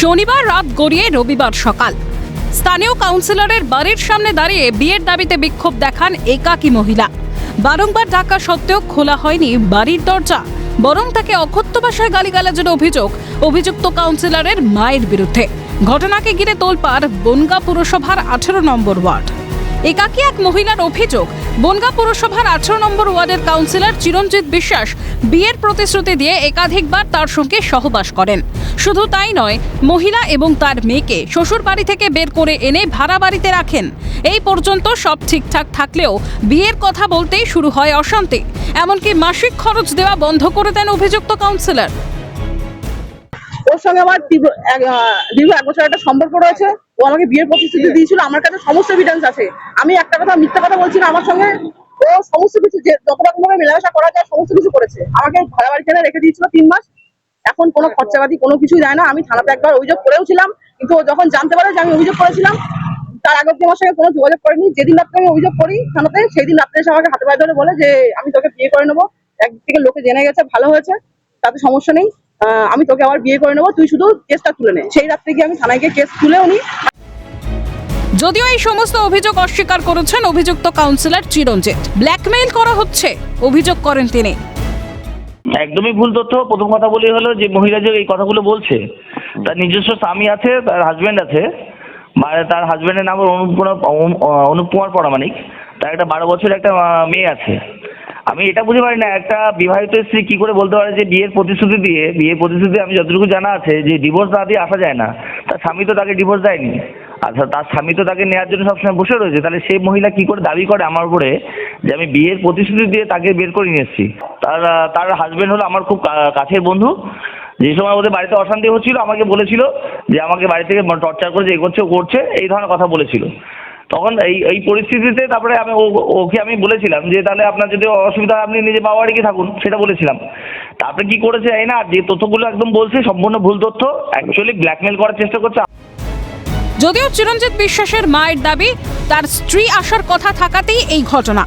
শনিবার রাত গড়িয়ে রবিবার সকাল। স্থানীয় কাউন্সিলরের বাড়ির সামনে দাঁড়িয়ে বিয়ের দাবিতে বিক্ষোভ দেখান একাকী মহিলা। বারংবার ডাকা সত্ত্বেও খোলা হয়নি বাড়ির দরজা, বরং তাকে অকথ্য ভাষায় গালিগালাজের অভিযোগ অভিযুক্ত কাউন্সিলরের মায়ের বিরুদ্ধে। ঘটনাকে ঘিরে তোলপাড় বনগা পুরসভার আঠেরো নম্বর ওয়ার্ড। একাকী এক মহিলার অভিযোগ, বনগা পুরসভার আঠারো নম্বর ওয়ার্ডের কাউন্সিলর চিরঞ্জিত বিশ্বাস বিয়ের প্রতিশ্রুতি দিয়ে একাধিকবার তার সঙ্গে সহবাস করেন। শুধু তাই নয়, মহিলা এবং তার মেয়েকে শ্বশুর বাড়ি থেকে বের করে এনে ভাড়া বাড়িতে রাখেন। এই পর্যন্ত সব ঠিকঠাক থাকলেও বিয়ের কথা বলতেই শুরু হয় অশান্তি। এমনকি মাসিক খরচ দেওয়া বন্ধ করে দেন অভিযুক্ত কাউন্সিলর। ওর সঙ্গে আমার তীব্র- দীর্ঘ এক বছর একটা সম্পর্ক রয়েছে। ও আমাকে বিয়ের প্রতিশ্রুতি দিয়েছিল। আমার কাছে সমস্ত এভিডেন্স আছে। আমি একটা কথা মিথ্যা কথা বলছি না আমার সঙ্গে। ও সমস্ত কিছু যে যত রকম ভাবে মেলামেশা করা যায় সমস্ত কিছু করেছে। আমাকে ভাড়া বাড়ি টেনে রেখে দিয়েছিল তিন মাস। এখন কোনো খরচাপাতি কোনো কিছুই যায় না। আমি থানাতে একবার অভিযোগ করেও ছিলাম। কিন্তু ও যখন জানতে পারে যে আমি অভিযোগ করেছিলাম তার আগে আমার সঙ্গে কোনো যোগাযোগ করেনি। যেদিন রাত্রে আমি অভিযোগ করি থানাতে সেই দিন রাত্রে এসে আমাকে হাতে পায়ে ধরে বলে যে আমি তোকে বিয়ে করে নেব। একদিক থেকে লোকে জেনে গেছে ভালো হয়েছে তাতে সমস্যা নেই। আমি তোকে আবার বিয়ে করে নেব তুই শুধু কেসটা তুলে নে। সেই রাত্রে গিয়ে আমি থানায় গিয়ে কেস তুলে নি যদিও এই সমস্ত অভিযোগ অস্বীকার করেছেন অভিযুক্ত কাউন্সিলর চিরঞ্জিত। ব্ল্যাকমেইল করা হচ্ছে অভিযোগ করেন তিনি। একদমই ভুল তথ্য। প্রথম কথা বলি হলো যে মহিলা যে এই কথাগুলো বলছে তার নিজস্ব স্বামী আছে তার হাজবেন্ড আছে। মানে তার হাজবেন্ডের নাম অনুপ কুমার অনুপ কুমার পরামানিক তার একটা বারো বছরের একটা মেয়ে আছে। আমি এটা বুঝতে পারি না, একটা বিবাহিত স্ত্রী কি করে বলতে পারে যে বিয়ের প্রতিশ্রুতি দিয়ে, বিয়ের প্রতিশ্রুতি আমি যতটুকু জানা আছে যে ডিভোর্স না দিয়ে আসা যায় না। তার স্বামী তো তাকে ডিভোর্স দেয়নি। আচ্ছা তার স্বামী তো তাকে নেওয়ার জন্য সবসময় বসে রয়েছে। তাহলে সেই মহিলা কি করে দাবি করে আমার উপরে যে আমি বিয়ের প্রতিশ্রুতি দিয়ে তাকে বের করে নিয়ে এসেছি? তার তার হাজবেন্ড হলো আমার খুব কাছের বন্ধু। যে সময় ওদের বাড়িতে অশান্তি হচ্ছিল, আমাকে বলেছিল যে আমাকে বাড়ি থেকে টর্চার করে যে করছে, ও করছে, এই ধরনের কথা বলেছিল। তখন এই এই পরিস্থিতিতে তারপরে আমি ও- ওকে আমি বলেছিলাম যে তাহলে আপনার যদি অসুবিধা হয় আপনি নিজে বাবা বাড়ি গিয়ে থাকুন সেটা বলেছিলাম তারপরে কি করেছে এই না যে তথ্যগুলো একদম বলছে সম্পূর্ণ ভুল তথ্য অ্যাকচুয়ালি ব্ল্যাকমেল করার চেষ্টা করছে যদিও চিরঞ্জিত বিশ্বাসের মায়ের দাবি তার স্ত্রী আসার কথা থাকাতেই এই ঘটনা।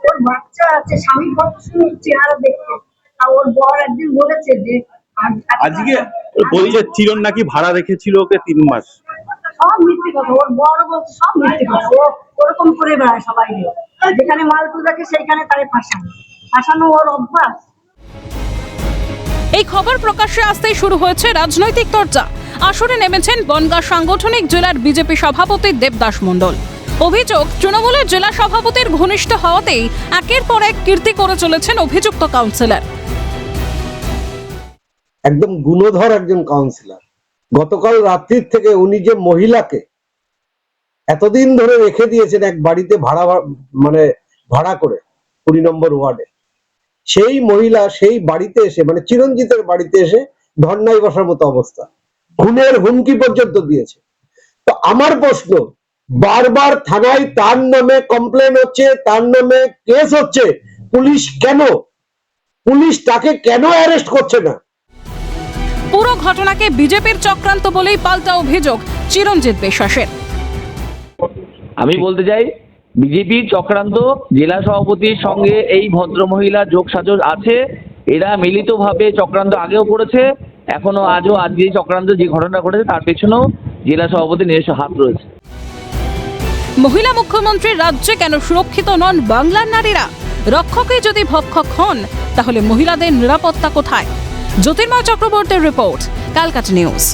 ওর বাচ্চা আছে স্বামী কত সুন্দর চেহারা দেখতে আজকে বলছে চিরন নাকি ভাড়া রেখেছিল ওকে তিন মাস। সব মিথ্যে কথা। ওর বর বলছে সব মিথ্যে কথা। ও ওরকম করে বেড়ায় সবাই যেখানে মালটু রাখে সেইখানে তারে ফাঁসানো। ফাঁসানো ওর অভ্যাস। এই খবর প্রকাশ্যে আসতেই শুরু হয়েছে রাজনৈতিক চর্চা আসরে নেমেছেন বনগা সাংগঠনিক জেলার বিজেপি সভাপতি দেবদাস মণ্ডল। অভিযোগ তৃণমূলের জেলা সভাপতির ঘনিষ্ঠ হওয়াতেই একের পর এক কীর্তি করে চলেছেন অভিযুক্ত কাউন্সিলর। একদম গুণধর একজন কাউন্সিলর গতকাল রাত্রির থেকে উনি যে মহিলাকে এতদিন ধরে রেখে দিয়েছেন এক বাড়িতে ভাড়া মানে ভাড়া করে কুড়ি নম্বর ওয়ার্ডে, সেই মহিলা সেই বাড়িতে এসে মানে চিরঞ্জিতের বাড়িতে এসে ধর্নায় বসার মতো অবস্থা। খুনের হুমকি পর্যন্ত দিয়েছে। তো আমার প্রশ্ন, বারবার থানায় তার নামে কমপ্লেন হচ্ছে, তার নামে কেস হচ্ছে, পুলিশ কেন? পুলিশ তাকে কেন অ্যারেস্ট করছে না? পুরো ঘটনাকে বিজেপির চক্রান্ত বলেই পাল্টা অভিযোগ চিরঞ্জিত বিশ্বাসের। আমি বলতে চাই বিজেপি চক্রান্ত জেলা সভাপতির সঙ্গে এই ভদ্র মহিলা যোগ সাজস আছে এরা মিলিতভাবে চক্রান্ত আগেও করেছে এখনও আজও আজ যে চক্রান্ত যে ঘটনা ঘটেছে তার পেছনেও জেলা সভাপতির নিজস্ব হাত রয়েছে। মহিলা মুখ্যমন্ত্রীর রাজ্যে কেন সুরক্ষিত নন বাংলার নারীরা? রক্ষকে যদি ভক্ষক হন তাহলে মহিলাদের নিরাপত্তা কোথায়? জ্যোতির্ময় চক্রবর্তীর রিপোর্ট ক্যালকাটা নিউজ।